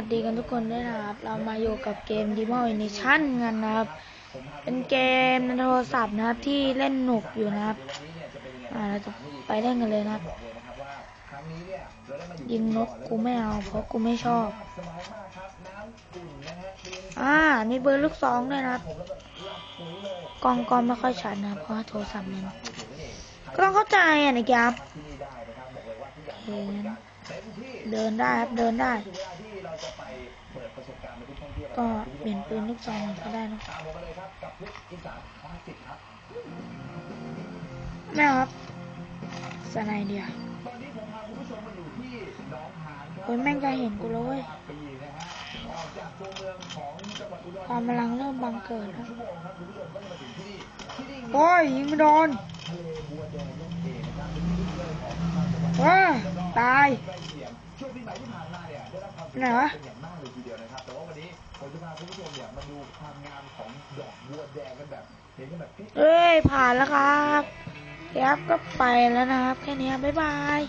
วัสดีกันทุกคนด้วยนะครับ เรามาอยู่กับเกม d e m o Edition กันนะครับ เป็นเกมในโทรศัพท์นะครับที่เล่นหนุกอยู่นะครับ อ่าเราจะไปเล่นกันเลยนะครับ ยิงนกกูไม่เอาเพราะกูไม่ชอบ อ่า มีเบอร์ลูกซองด้วยนะครับ กองก็ไม่ค่อยชัดนะเพราะโทรศัพท์มันก็ต้องเข้าใจอะนะครับเดินได้ครับเดินได้ ก็เปลี่ยนปืนลูกซองก็ได้นะไม่ครับสไนเดียโอ้ยแม่งจะเห็นกูแล้วเว้ยความพลังเริ่มบังเกิดแล้วโอ้ยยิงไม่โดนว้าตายไหนวะ ผมจะพาคุณผู้ชมเนี่ยมาดูความงามของดอกบัวแดงกันแบบเห็นกันแบบเอ้ยผ่านแล้วครับแอปก็ไปแล้วนะครับ แค่นี้บ๊ายบาย